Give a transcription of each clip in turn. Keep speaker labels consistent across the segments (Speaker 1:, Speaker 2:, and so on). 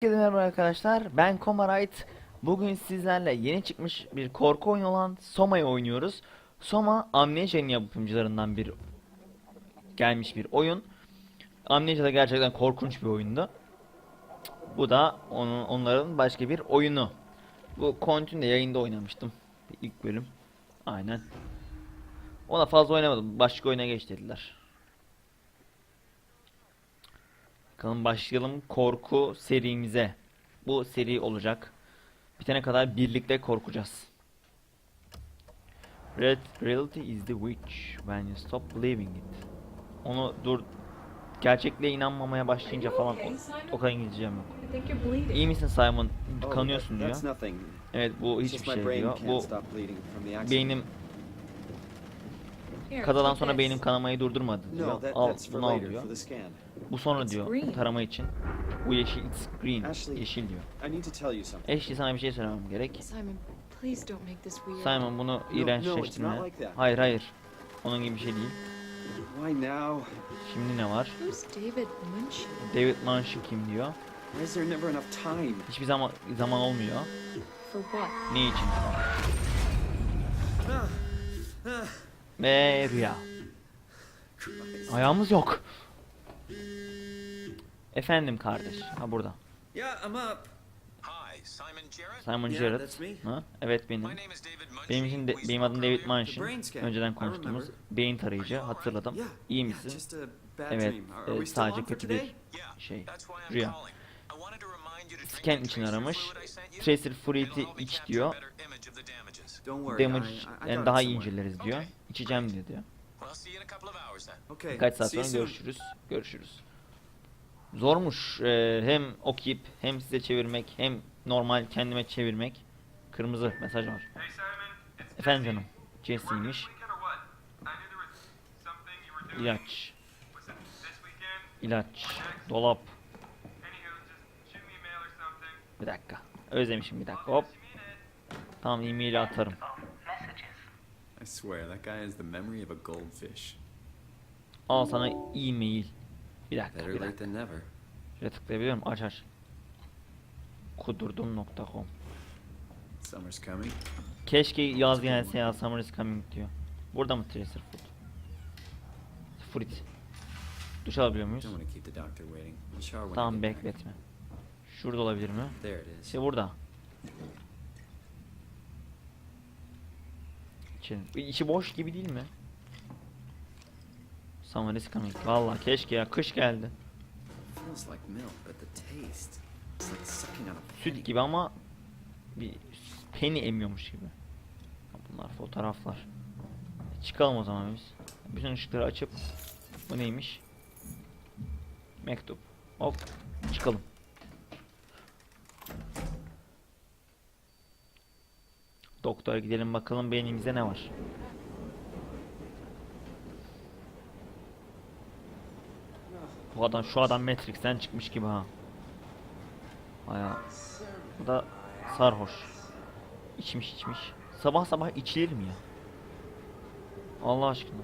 Speaker 1: Herkese merhaba arkadaşlar. Ben Komarite. Bugün sizlerle yeni çıkmış bir korku oyunu olan Soma'yı oynuyoruz. Soma Amnesia'nın yapımcılarından bir gelmiş bir oyun. Amnesia da gerçekten korkunç bir oyundu. Bu da onun onların başka bir oyunu. Bu Continue yayında oynamıştım. İlk bölüm. Aynen. Ona fazla oynamadım. Başka oyuna geç dediler. Bakalım başlayalım korku serimize. Bu seri olacak. Bitene kadar birlikte korkacağız. Red reality is the witch when you stop believing it. Onu dur gerçekliğe inanmamaya başlayınca falan o, o kadar İngilizcem yok. İyi misin Simon?
Speaker 2: Oh,
Speaker 1: Kanıyorsun diyor. Evet bu hiçbir şey diyor. Bu beynim
Speaker 3: Take
Speaker 1: sonra beynim kanamayı durdurmadı diyor. Al bunu al diyor. Bu sonra diyor tarama için. Bu yeşil it's green. Yeşil diyor.
Speaker 2: I need to tell you something.
Speaker 1: Ashley sana bir şey söylemem gerek.
Speaker 3: Simon,
Speaker 1: bunu iğrençleştirme. Hayır hayır. Onun gibi bir şey değil.
Speaker 2: Why now?
Speaker 1: Şimdi ne var?
Speaker 3: David Munch?
Speaker 1: David Manchin kim diyor? Hiçbir zaman zaman olmuyor. Ne için? Ve rüya. Ayağımız yok. Efendim kardeş. Ha burada.
Speaker 4: Simon
Speaker 5: me.
Speaker 1: Ha? Evet benim. Benim için de, benim adım David. Manchin. Önceden konuştuğumuz beyin tarayıcı hatırladım. İyi misin? Evet, e, sadece kötü bir şey. Rüya. Scan için aramış. Tracer Fluid'i iç diyor. Damage
Speaker 5: I, I, I
Speaker 1: yani daha
Speaker 5: it
Speaker 1: iyi inceleriz diyor. İçeceğim diyor diyor. Birkaç saat sonra görüşürüz. Görüşürüz. Zormuş e, hem okuyup hem size çevirmek hem normal kendime çevirmek. Kırmızı mesaj var. Efendim canım. Jesse'ymiş. İlaç. İlaç, Dolap. Bir dakika. Özlemişim bir dakika. Hop.
Speaker 6: Yes, you mean it.
Speaker 1: Tamam e-mail'i atarım.
Speaker 5: I swear that guy has the memory of a goldfish.
Speaker 1: Al sana e-mail. Bir dakika
Speaker 5: Better
Speaker 1: bir
Speaker 5: late
Speaker 1: dakika.
Speaker 5: than never.
Speaker 1: Şuraya tıklayabiliyor muyum? Aç aç. Kudurdum.com
Speaker 5: Summer's coming.
Speaker 1: Keşke yaz gelse ya Summer is coming diyor. Burada mı Tracer Food? Fruit. Duş alabiliyor muyuz?
Speaker 5: Don't want to keep the doctor waiting. I'll shower when I
Speaker 1: Tamam
Speaker 5: get back.
Speaker 1: bekletme. Şurada olabilir mi?
Speaker 5: There it is.
Speaker 1: İşte burada. İçelim. İçi boş gibi değil mi? Summer is coming. Valla keşke ya kış geldi. Süt gibi ama bir penny emiyormuş gibi. Bunlar fotoğraflar. Çıkalım o zaman biz. Bütün ışıkları açıp bu neymiş? Mektup. Hop çıkalım. Doktora gidelim bakalım beynimizde ne var. Bu adam şu adam Matrix'ten çıkmış gibi ha. Baya bu da sarhoş. İçmiş içmiş. Sabah sabah içilir mi ya? Allah aşkına.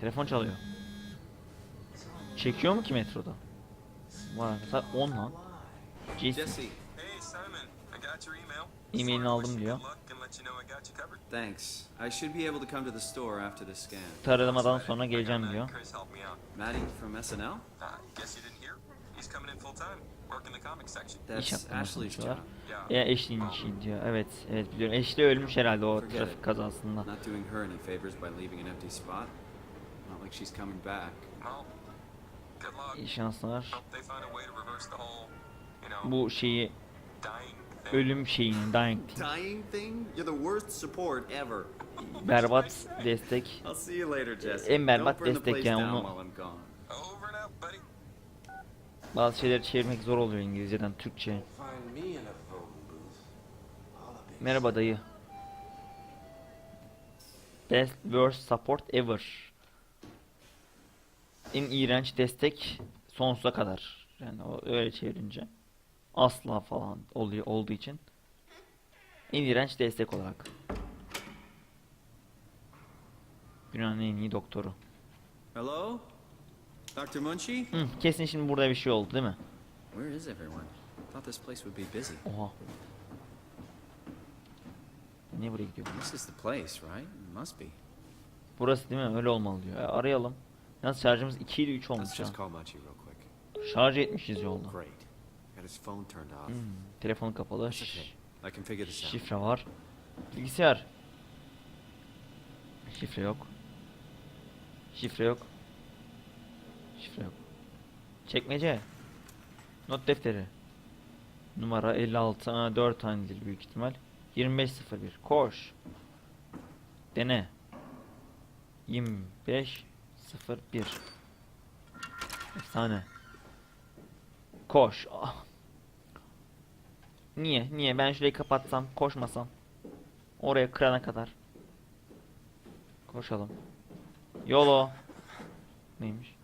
Speaker 1: Telefon çalıyor. Çekiyor mu ki metroda? Saat 10 lan. Jason.
Speaker 4: Got you covered.
Speaker 5: thanks. I should be able to come to the store after the scan.
Speaker 1: Taramadan
Speaker 4: Sorry,
Speaker 1: sonra geleceğim diyor.
Speaker 5: Maddie from SNL?
Speaker 4: Uh, guess you didn't hear? He's coming in full time, working the comic section.
Speaker 5: That's
Speaker 1: yapmaya
Speaker 5: Ashley's job.
Speaker 1: çalışıyorlar.
Speaker 4: Yeah.
Speaker 1: Ya Ashley'in işi diyor. Evet, evet biliyorum. Ashley ölmüş herhalde o trafik kazasında.
Speaker 5: Not doing her any favors by leaving an empty spot. Not like she's coming back.
Speaker 4: Well, good luck.
Speaker 1: İyi şanslar. Bu şeyi. Ölüm şeyini dying thing,
Speaker 5: Dying thing? You're the worst support ever.
Speaker 1: berbat destek.
Speaker 5: I'll see you later, Jesse.
Speaker 1: En berbat destek
Speaker 5: place
Speaker 1: yani
Speaker 5: down
Speaker 1: onu-
Speaker 5: while I'm gone.
Speaker 4: Over and out, buddy.
Speaker 1: Bazı şeyleri çevirmek zor oluyor İngilizceden Türkçe. Merhaba dayı. Best worst support ever. En iğrenç destek sonsuza kadar. Yani o öyle çevirince. Asla falan oluyor olduğu için. En iğrenç destek olarak. Dünyanın en iyi doktoru.
Speaker 5: Hello?
Speaker 2: Dr. Munchie?
Speaker 1: Hı, kesin şimdi burada bir şey oldu değil mi?
Speaker 5: Where is everyone? Thought this place would be busy.
Speaker 1: Oha. Niye buraya gidiyor?
Speaker 5: This is the place, right? Must be.
Speaker 1: Burası değil mi? Öyle olmalı diyor. E, arayalım. Yalnız şarjımız 2 ile 3
Speaker 7: Let's
Speaker 1: olmuş ha.
Speaker 7: just call Munchie real quick.
Speaker 1: Şarj etmişiz yolda.
Speaker 7: Great.
Speaker 1: Hmm, telefon kapalı. Şifre var. Bilgisayar. Şifre yok. Şifre yok. Şifre yok. Çekmece. Not defteri. Numara 56 aa, 4 hanedir büyük ihtimal. 2501. Koş. Dene. 2501. Efsane. Koş. Ah. Niye? Niye? Ben şurayı kapatsam, koşmasam. Oraya kırana kadar. Koşalım. Yolo. Neymiş?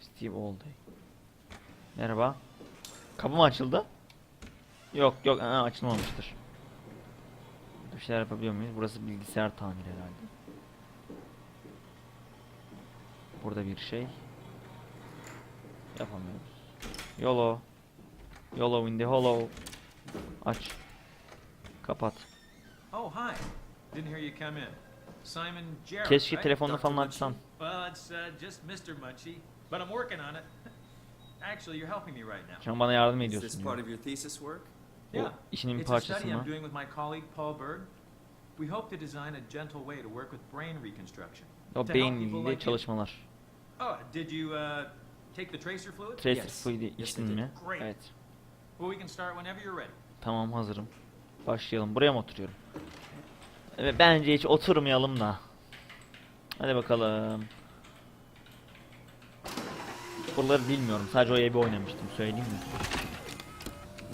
Speaker 1: Steve Allday. Merhaba. Kapı mı açıldı? Yok yok aa, açılmamıştır. Bir şeyler yapabiliyor muyuz? Burası bilgisayar tamiri herhalde. Burada bir şey. Yapamıyoruz. Yolo. Yolo in the hollow. Aç. Kapat.
Speaker 6: Oh, hi. Didn't hear you come in. Simon Jarrett,
Speaker 1: Keşke
Speaker 6: right?
Speaker 1: telefonunu falan açsan.
Speaker 6: Well, it's uh, just Mr. Munchie, but I'm working on it. Actually, you're helping me right now.
Speaker 1: Şu an bana yardım
Speaker 2: Is this
Speaker 1: ediyorsun
Speaker 2: part of your thesis work?
Speaker 6: Yeah.
Speaker 1: işinin bir
Speaker 6: It's a
Speaker 1: parçası
Speaker 6: study I'm
Speaker 1: mı?
Speaker 6: doing with my colleague Paul Berg. We hope to design a gentle way to work with brain reconstruction.
Speaker 1: O
Speaker 6: you.
Speaker 1: çalışmalar.
Speaker 6: Oh, did you uh, take the tracer fluid?
Speaker 1: Tracer
Speaker 2: Yes.
Speaker 1: fluid'i içtin mi?
Speaker 6: Great.
Speaker 1: Evet. Tamam hazırım. Başlayalım. Buraya mı oturuyorum? Evet bence hiç oturmayalım da. Hadi bakalım. Buraları bilmiyorum. Sadece o evi oynamıştım. Söyleyeyim mi?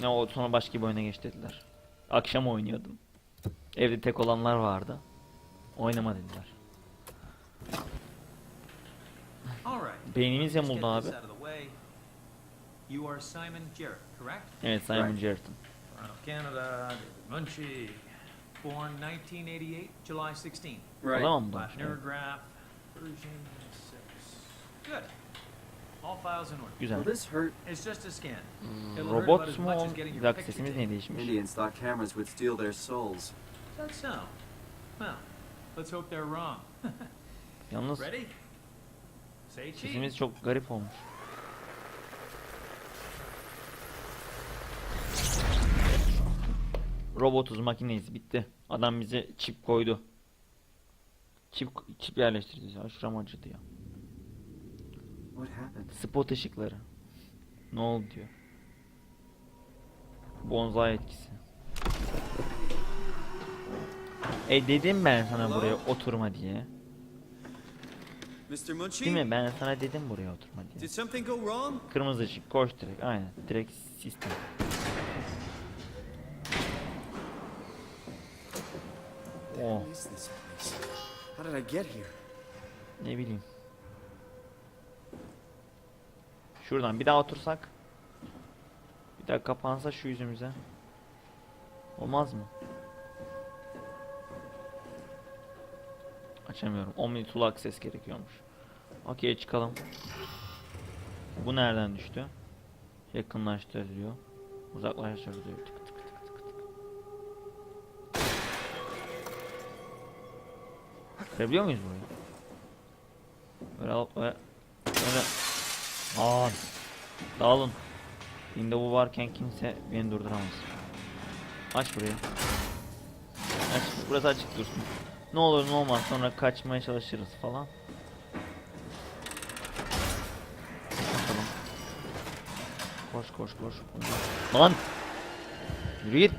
Speaker 1: Ne o sonra başka bir oyuna geç dediler. Akşam oynuyordum. Evde tek olanlar vardı. Oynama dediler. Beynimiz yamuldu abi.
Speaker 6: out of the way. You are Simon Jarrett, correct?
Speaker 1: Evet Simon
Speaker 2: Right.
Speaker 1: Jarrett'ın.
Speaker 6: Toronto, Canada, David Munchie. Born 1988, July 16.
Speaker 1: O zaman mı
Speaker 6: Latin
Speaker 1: doğmuş? Evet.
Speaker 6: Neurograph, version 6. Good. All files in order.
Speaker 1: Güzel.
Speaker 2: Will this hurt?
Speaker 6: It's just a scan. About
Speaker 1: Robot
Speaker 6: as
Speaker 1: mu?
Speaker 6: much
Speaker 1: o?
Speaker 6: as getting
Speaker 1: Bir
Speaker 6: your
Speaker 1: dakika
Speaker 6: picture
Speaker 1: sesimiz
Speaker 6: taken.
Speaker 1: niye değişmiş?
Speaker 2: Indians thought cameras would steal their souls.
Speaker 6: That's so. Well, let's hope they're wrong.
Speaker 1: Yalnız
Speaker 6: Ready? Say cheese.
Speaker 1: sesimiz çok garip olmuş. Robotuz makineyiz bitti. Adam bize çip koydu. Çip çip yerleştirdi. Ya şuram acıdı ya. Spot ışıkları. Ne oldu diyor. Bonzai etkisi. E dedim ben sana buraya oturma diye. Değil mi? Ben sana dedim buraya oturma diye. Kırmızı ışık koş direkt aynen direkt sistem. Oh
Speaker 5: What is this place? How did I get here?
Speaker 1: ne bileyim. Şuradan bir daha otursak. Bir daha kapansa şu yüzümüze. Olmaz mı? Açamıyorum. Omni tool access gerekiyormuş. Okey çıkalım. Bu nereden düştü? Yakınlaştırılıyor. Uzaklaştırılıyor. Kırabiliyor muyuz burayı? Böyle alıp böyle böyle Aa, dağılın. Dinde bu varken kimse beni durduramaz. Aç burayı. Aç, burası açık dursun. Ne olur ne olmaz sonra kaçmaya çalışırız falan. Koş koş koş. Lan! Yürü git.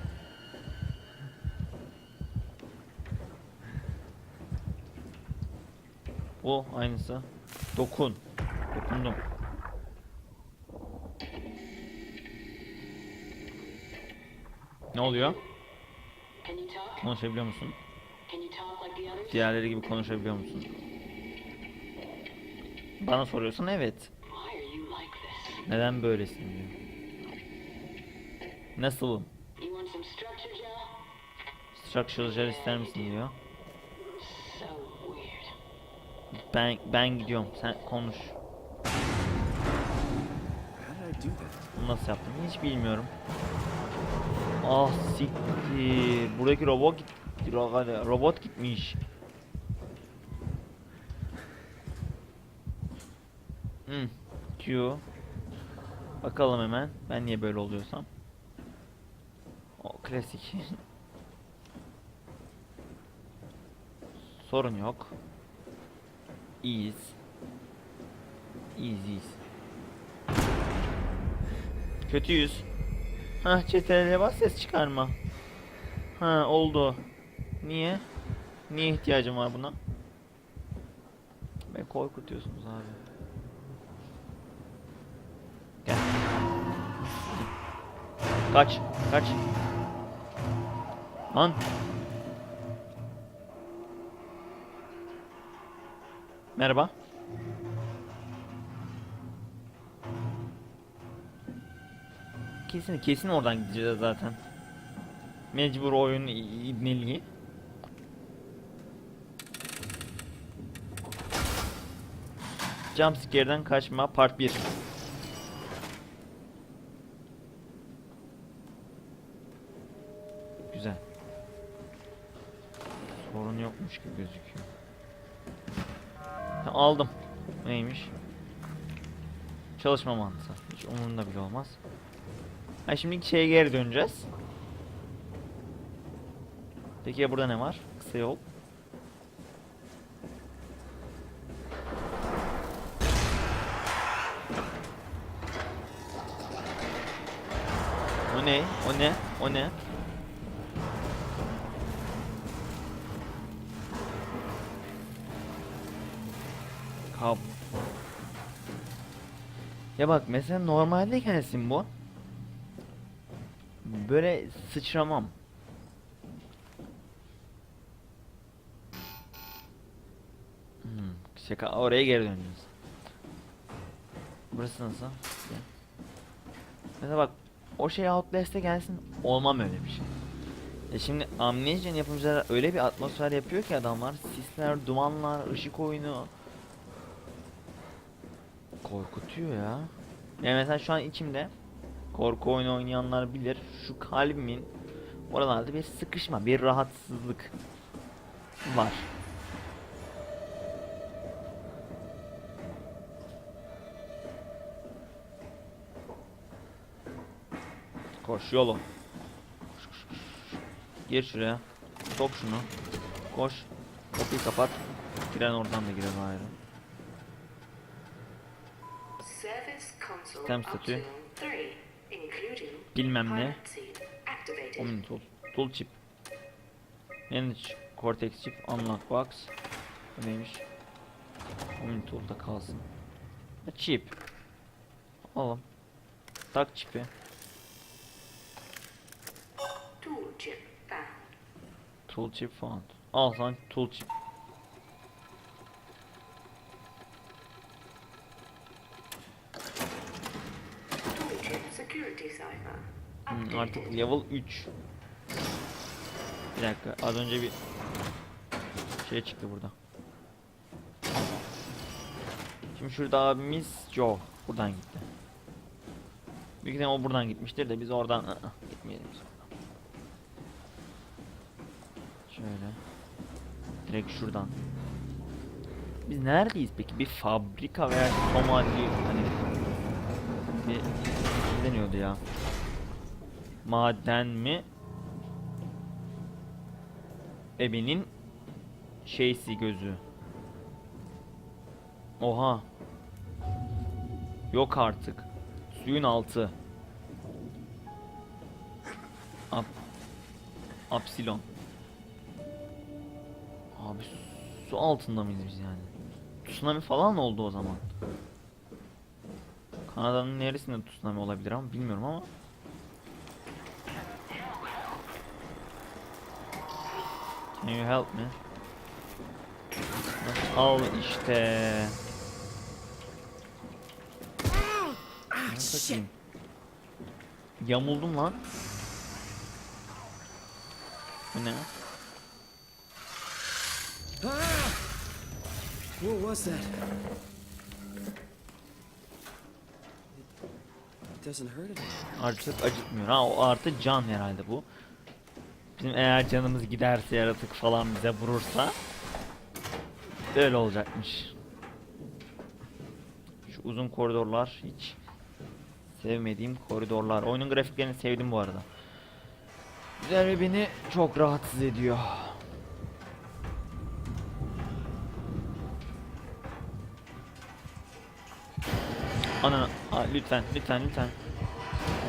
Speaker 1: Bu aynısı. Dokun. Dokundum. Ne oluyor? Konuşabiliyor musun? Diğerleri gibi konuşabiliyor musun? Bana soruyorsun evet. Neden böylesin diyor. Nasılım? Structural ister misin diyor.
Speaker 8: So weird.
Speaker 1: Ben ben gidiyorum. Sen konuş. Bunu nasıl yaptım hiç bilmiyorum. Ah siktir. Buradaki robot gitti. Ro- Robot gitmiş. Hmm. Q. Bakalım hemen. Ben niye böyle oluyorsam. O klasik. Sorun yok. İyiyiz. İyiyiz iyiyiz. Kötüyüz. Hah CTRL'e bas ses çıkarma. Ha oldu. Niye? Niye ihtiyacım var buna? Beni korkutuyorsunuz abi. Gel. Kaç, kaç. Lan. Merhaba. Kesin kesin oradan gideceğiz zaten. Mecbur oyun ibneliği. Jumpscare'den kaçma part 1. Güzel. Sorun yokmuş gibi gözüküyor. Aldım. Neymiş? Çalışma mantığı. Hiç umurumda bile olmaz. Ha şimdi şeye geri döneceğiz. Peki ya burada ne var? Kısa yol. O ne? O ne? O ne? Ya bak mesela normalde gelsin bu. Böyle sıçramam. Hmm, şaka oraya geri döneceğiz. Burası nasıl? Mesela bak o şey Outlast'e gelsin olmam öyle bir şey. Ya şimdi Amnesia'nın yapımcıları öyle bir atmosfer yapıyor ki adamlar sisler, dumanlar, ışık oyunu korkutuyor ya. Yani mesela şu an içimde korku oyunu oynayanlar bilir şu kalbimin oralarda bir sıkışma, bir rahatsızlık var. Koş yolu. Koş, koş, koş. Gir şuraya. Sok şunu. Koş. Kapıyı kapat. Giren oradan da girer ayrı. Sistem statü.
Speaker 8: Optimum 3, including
Speaker 1: Bilmem ne. Omni tool. Tool chip. Manage Cortex chip. Unlock box. Bu neymiş? Omni tool'da kalsın. Ha, chip. Alalım. Tak çipi.
Speaker 8: Tool chip found.
Speaker 1: Al sana tool chip.
Speaker 8: Tool chip security cipher.
Speaker 1: Hmm, artık level 3. Bir dakika az önce bir şey çıktı burada. Şimdi şurada abimiz Joe buradan gitti. Büyük ihtimalle o buradan gitmiştir de biz oradan ı-ı, gitmeyelim biz oradan. Şöyle. Direkt şuradan. Biz neredeyiz peki? Bir fabrika veya somali hani bir ne deniyordu ya? Maden mi? Ebenin şeysi gözü. Oha. Yok artık. Suyun altı. Ap Apsilon. Abi su altında mıyız biz yani? Tsunami falan oldu o zaman? Kanada'nın neresinde tsunami olabilir ama bilmiyorum ama. Can you help me? Al işte. Ne satayım? Yamuldum lan. Bu ne?
Speaker 5: What was that? It doesn't hurt anymore.
Speaker 1: Artık acıtmıyor. Ha o artı can herhalde bu. Bizim eğer canımız giderse yaratık falan bize vurursa öyle olacakmış. Şu uzun koridorlar hiç sevmediğim koridorlar. Oyunun grafiklerini sevdim bu arada. Güzel ve beni çok rahatsız ediyor. Ana, lütfen, lütfen, lütfen.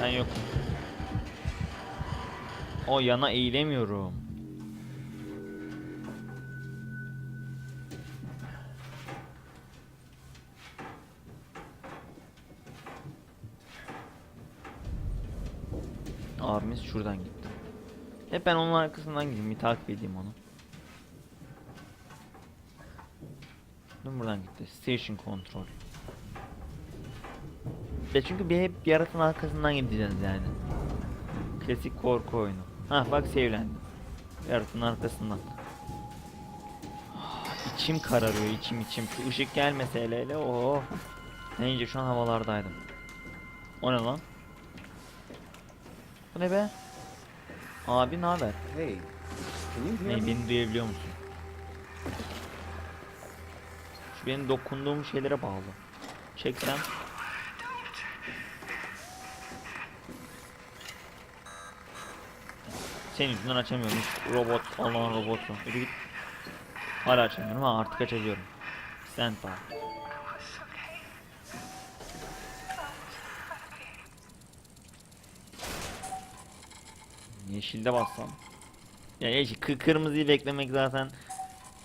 Speaker 1: Ben yokum. O yana eğilemiyorum. Abimiz şuradan gitti. Hep ben onun arkasından gideyim, bir takip edeyim onu. Dur buradan gitti. Station control. Ya çünkü bir hep yaratın arkasından gideceğiz yani. Klasik korku oyunu. Ha bak sevlendim. Yaratın arkasından. İçim kararıyor içim içim. Şu ışık gelmese hele hele oh. Neyince şu an havalardaydım. O ne lan? Bu ne be? Abi ne haber?
Speaker 5: Hey,
Speaker 1: Ne beni duyabiliyor musun? Şu benim dokunduğum şeylere bağlı. Çeksem. Senin yüzünden açamıyorum. Robot, Allah'ın robotu. Yürü git. Hala açamıyorum ha artık açabiliyorum. Stand by. Yeşilde bassam. Ya yeşil, kı- kırmızıyı beklemek zaten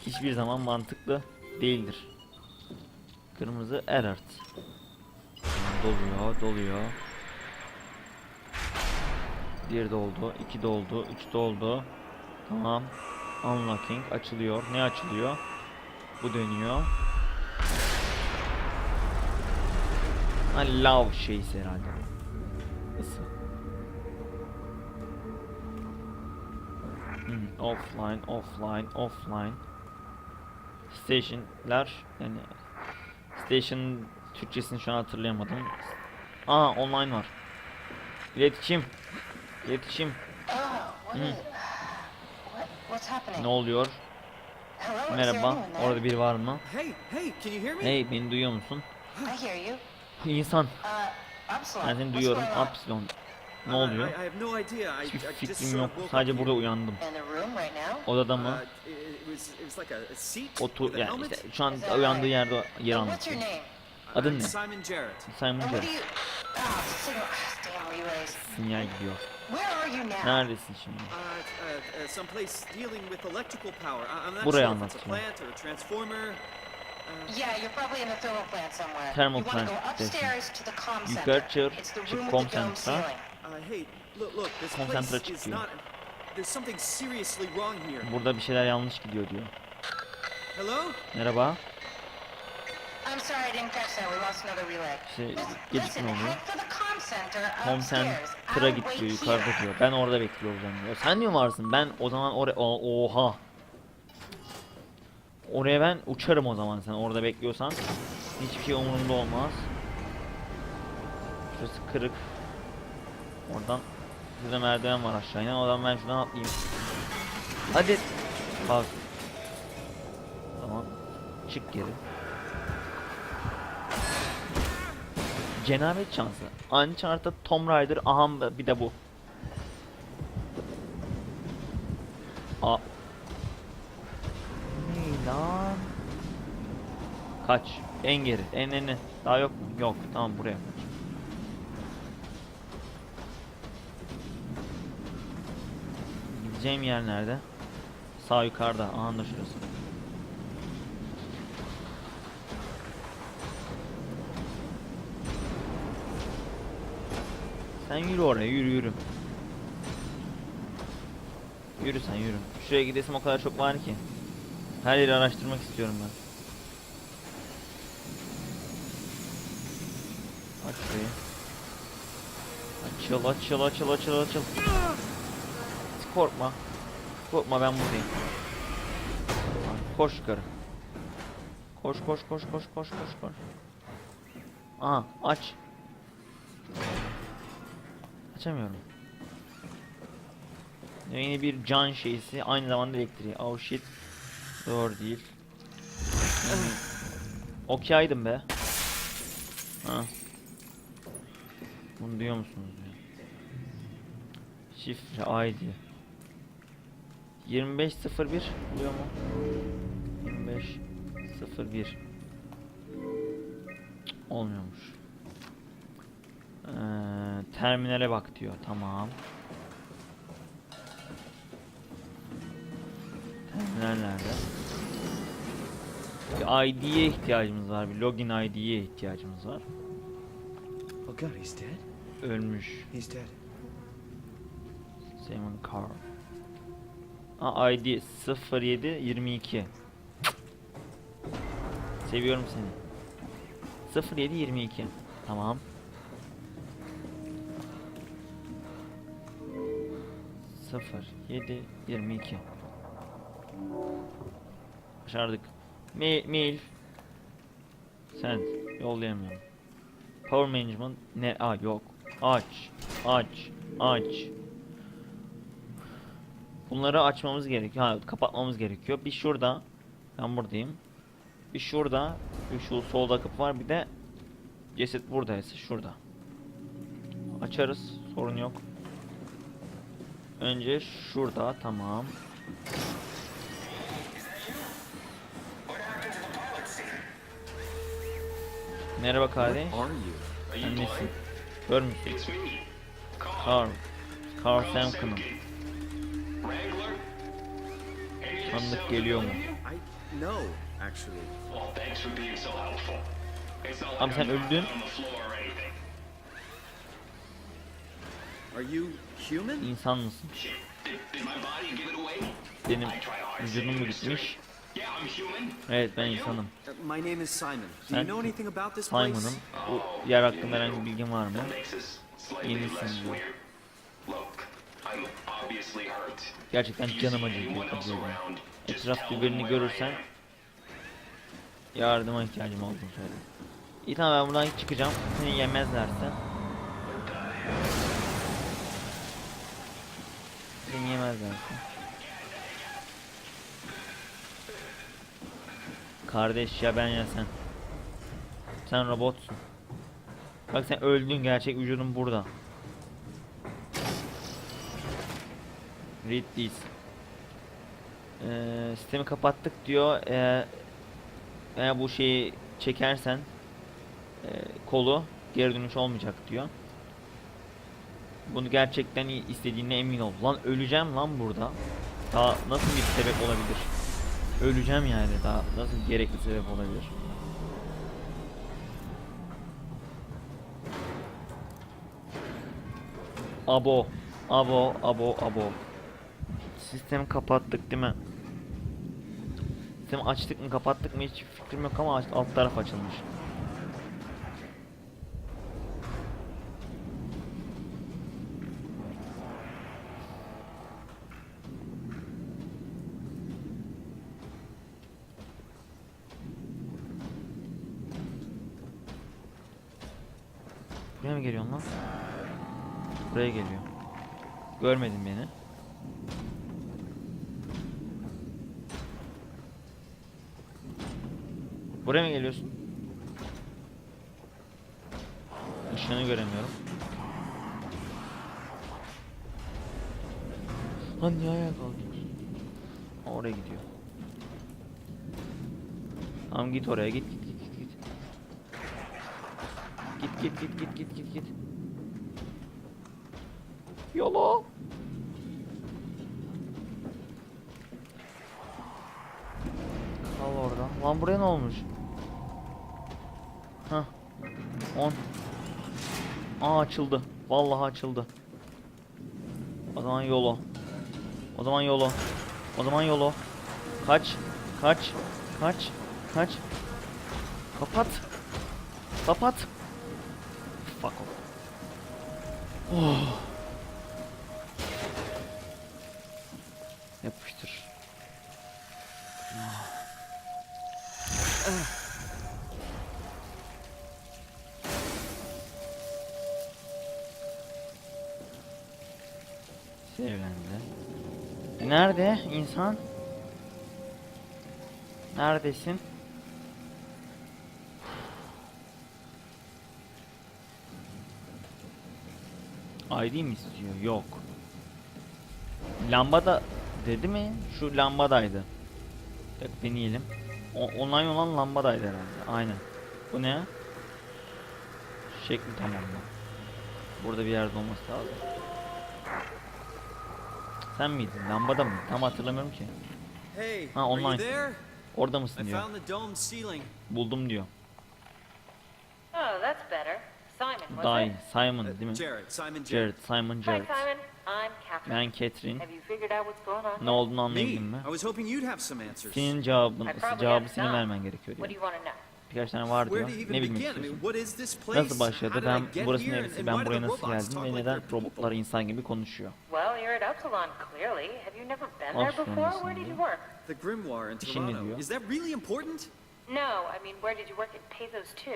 Speaker 1: hiçbir zaman mantıklı değildir. Kırmızı alert. Doluyor, doluyor. Bir doldu, iki doldu, üç doldu. Tamam. Unlocking açılıyor. Ne açılıyor? Bu dönüyor. Ha love şeysi herhalde. Isı. Hmm, offline, offline, offline. Station'lar yani station Türkçesini şu an hatırlayamadım. Aa online var. İletişim. İletişim.
Speaker 9: What's happening?
Speaker 1: Ne oluyor? Merhaba. Orada biri var mı?
Speaker 5: Hey,
Speaker 1: beni duyuyor musun? İnsan.
Speaker 9: Uh.
Speaker 1: Ben seni duyuyorum.
Speaker 9: going on?
Speaker 1: Upsilon. Ne oluyor? Hiçbir fikrim yok. Sadece burada uyandım. Odada
Speaker 5: Uh,
Speaker 1: mı?
Speaker 5: seat
Speaker 1: Otur yani işte şu an uyandığı yerde yer
Speaker 9: And
Speaker 1: Adın ne?
Speaker 5: Simon Jarrett.
Speaker 1: Simon Jarrett.
Speaker 9: Oh.
Speaker 1: Sinyal gidiyor.
Speaker 9: Where are you now?
Speaker 1: Neredesin şimdi?
Speaker 5: Uh, uh, uh,
Speaker 1: Buraya
Speaker 5: sure if it's a
Speaker 1: anlatıyor.
Speaker 5: plant or a transformer.
Speaker 9: Yeah, you're probably in the thermal plant somewhere.
Speaker 1: Thermal
Speaker 9: you want to
Speaker 1: plant
Speaker 9: go
Speaker 1: station.
Speaker 9: upstairs to the comm center.
Speaker 1: Yukarı çık,
Speaker 9: It's the
Speaker 1: çık
Speaker 9: room
Speaker 1: comm
Speaker 9: with the dome
Speaker 1: center'a.
Speaker 9: ceiling.
Speaker 5: uh, hey, look, look, this
Speaker 1: Konsantre
Speaker 5: place is
Speaker 1: çıkıyor.
Speaker 5: not... There's something seriously wrong here.
Speaker 1: Burada bir şeyler yanlış gidiyor diyor.
Speaker 5: Hello?
Speaker 1: Merhaba.
Speaker 9: I'm sorry I didn't catch that. We lost another relay. Listen,
Speaker 1: gecikme oluyor. Home. Center'a git diyor yukarıda diyor. Ben orada bekliyor olacağım diyor. Sen diyor varsın ben o zaman oraya oha. Oraya ben uçarım o zaman sen orada bekliyorsan. Hiçbir şey umurumda olmaz. Şurası kırık. Oradan Şurada merdiven var aşağı inen. O zaman ben şuradan atlayayım. Hadi. Kalk. Tamam. Çık geri. Cenabet şansı. Uncharted, Tomb Raider, aha bir de bu. A. Ne lan? Kaç. En geri. En en en. Daha yok mu? Yok. Tamam buraya. Gideceğim yer nerede? Sağ yukarıda. Aha da şurası. Sen yürü oraya yürü yürü. Yürü sen yürü. Şuraya gidesim o kadar çok var ki. Her yeri araştırmak istiyorum ben. Aç şurayı. Açıl açıl açıl açıl açıl. Korkma. Korkma ben buradayım. Koş yukarı. Koş koş koş koş koş koş koş. Aha aç. Açamıyorum. Yine bir can şeysi aynı zamanda elektriği. Oh shit. Doğru değil. Okeyaydım be. Ha. Bunu duyuyor musunuz? ya? Şifre ID. 2501 buluyor mu? 2501 Cık, Olmuyormuş. Ee, terminale bak diyor. Tamam. Terminal nerede? Bir ID'ye ihtiyacımız var. Bir login ID'ye ihtiyacımız var.
Speaker 5: Oh god, he's dead?
Speaker 1: Ölmüş.
Speaker 5: He's dead.
Speaker 1: Simon Carr. Aa, ID 0722. Seviyorum seni. 0722. Tamam. Sıfır yedi yirmi iki. Başardık. Mail, mail. Send. Yollayamıyorum. Power management ne? Aa yok. Aç. Aç. Aç. Bunları açmamız gerekiyor. Ha, kapatmamız gerekiyor. Bir şurada. Ben buradayım. Bir şurada. Bir şu solda kapı var. Bir de ceset buradaysa şurada. Açarız. Sorun yok. Önce şurada. Tamam. Merhaba kardeş. Sen nesin? Gör müsün? Carl. Carl Samkin'ım. Sandık geliyor mu? Abi sen öldün.
Speaker 5: Are you human?
Speaker 1: İnsan mısın? Benim vücudum mu gitmiş? Evet ben insanım.
Speaker 5: Uh, my name is Simon. Do you know anything about this place?
Speaker 1: Simon'ım. Bu yer hakkında herhangi bir bilgin var mı? Yenisin diyor. Gerçekten canım acıyor diyor. acıyor diyor. Etrafta birini görürsen yardıma ihtiyacım olduğunu söyle. İyi tamam ben buradan çıkacağım. Seni yemezlerse. Seni yemezlerse. Kardeş ya ben ya sen. Sen robotsun. Bak sen öldün gerçek vücudun burada. Read this. Ee, sistemi kapattık diyor. Ee, eğer bu şeyi çekersen e, kolu geri dönüş olmayacak diyor. Bunu gerçekten istediğine emin ol. Lan öleceğim lan burada. Daha nasıl bir sebep olabilir? Öleceğim yani daha nasıl gerekli sebep olabilir? Abo, abo, abo, abo. Sistemi kapattık değil mi? Sistemi açtık mı kapattık mı hiç fikrim yok ama alt taraf açılmış. Buraya mı geliyorsun lan? Buraya geliyor. Görmedin beni. Buraya mı geliyorsun? Işığını göremiyorum. Lan niye ayağa kalkıyorsun? Oraya gidiyor. Tamam git oraya git. Git git git git git git. Yola. Kal orada. Lan buraya ne olmuş? Hah. 10. Aa açıldı. Vallahi açıldı. O zaman yolo. O zaman yolo. O zaman yolo. Kaç. Kaç. Kaç. Kaç. Kapat. Kapat. Fuck off. Oh. Yapıştır. Oh. Sevlendi. E nerede insan? Neredesin? ID mi istiyor? Yok. Lambada dedi mi? Şu lambadaydı. Evet, deneyelim. O, online olan lambadaydı herhalde. Aynen. Bu ne? Şekli tamamla. Burada bir yerde olması lazım. Sen miydin? Lambada mı? Tam hatırlamıyorum ki. Ha, online. Orada mısın diyor. Buldum diyor.
Speaker 9: Oh, that's better. Simon,
Speaker 1: iyi. Simon değil mi?
Speaker 2: Jared, Simon Jared.
Speaker 1: Jared, Simon
Speaker 9: Hi,
Speaker 1: Jared.
Speaker 9: Simon. I'm Catherine.
Speaker 1: Ben Catherine.
Speaker 9: Have you figured out what's going on?
Speaker 1: Ne olduğunu
Speaker 2: Me?
Speaker 1: anlayabildin mi?
Speaker 2: I was hoping you'd have some answers.
Speaker 1: Senin cevabın,
Speaker 9: I probably
Speaker 1: cevabı senin vermen gerekiyor
Speaker 9: What do
Speaker 1: diyor.
Speaker 9: you want to know?
Speaker 1: Birkaç tane var
Speaker 2: Where
Speaker 1: diyor. Ne bilmek istiyorsun?
Speaker 2: what is this place?
Speaker 1: Nasıl başladı? Ben burası
Speaker 2: here? And-
Speaker 1: neresi? Ben buraya nasıl geldim ve neden robotlar insan gibi konuşuyor?
Speaker 9: Well, you're at Upsilon, clearly. Have you never been there
Speaker 1: Upsilon
Speaker 9: before?
Speaker 1: isn't
Speaker 9: Where did
Speaker 1: it?
Speaker 9: you work?
Speaker 2: The Grimoire in
Speaker 1: İşin ne
Speaker 2: Toronto.
Speaker 1: diyor?
Speaker 2: Is that really important?
Speaker 9: No, I mean, where did you work at Pezos 2?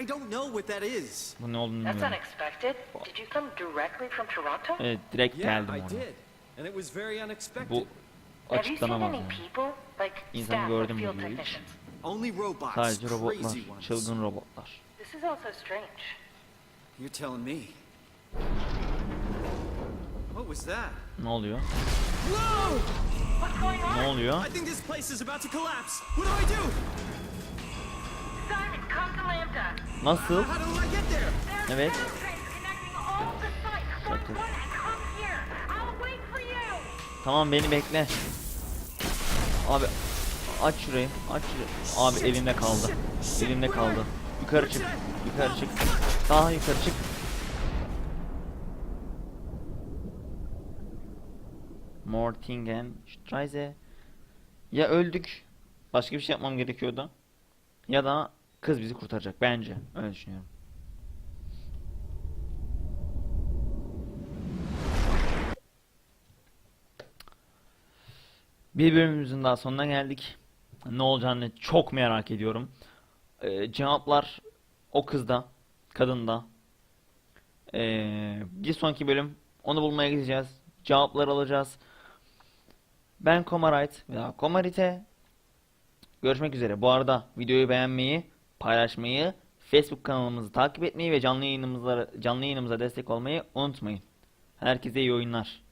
Speaker 2: I don't know what that is.
Speaker 1: Bu ne olduğunu
Speaker 9: That's
Speaker 1: bilmiyorum.
Speaker 9: unexpected. Did you come directly from Toronto?
Speaker 1: Evet, direkt
Speaker 2: Yeah,
Speaker 1: geldim
Speaker 2: I
Speaker 1: oraya.
Speaker 2: did. And it was very unexpected.
Speaker 1: Bu
Speaker 9: Have you seen
Speaker 1: açıklanamaz
Speaker 9: any
Speaker 1: yani.
Speaker 9: people? Like
Speaker 1: İnsanı
Speaker 9: staff or
Speaker 1: mü
Speaker 9: field
Speaker 1: diyor
Speaker 9: technicians?
Speaker 2: Only robots.
Speaker 1: Sadece robotlar,
Speaker 2: Crazy ones.
Speaker 1: çılgın robotlar.
Speaker 9: This is also strange.
Speaker 2: You're telling me. What was that?
Speaker 1: Ne oluyor?
Speaker 2: Whoa!
Speaker 9: What's going on?
Speaker 1: Ne oluyor?
Speaker 2: I think this place is about to collapse. What do I do?
Speaker 1: Nasıl? Evet.
Speaker 9: you.
Speaker 1: Tamam beni bekle. Abi aç şurayı. Aç şurayı. Abi elimde kaldı. Elimde kaldı. Yukarı çık. Yukarı çık. Daha yukarı çık. Mortingen Straße. Ya öldük. Başka bir şey yapmam gerekiyordu. Ya da kız bizi kurtaracak bence. Öyle düşünüyorum. Bir bölümümüzün daha sonuna geldik. Ne olacağını çok merak ediyorum. Ee, cevaplar o kızda, kadında. Ee, bir sonraki bölüm onu bulmaya gideceğiz. Cevaplar alacağız. Ben Komarite veya Komarite. Görüşmek üzere. Bu arada videoyu beğenmeyi, paylaşmayı, Facebook kanalımızı takip etmeyi ve canlı yayınımıza canlı yayınımıza destek olmayı unutmayın. Herkese iyi oyunlar.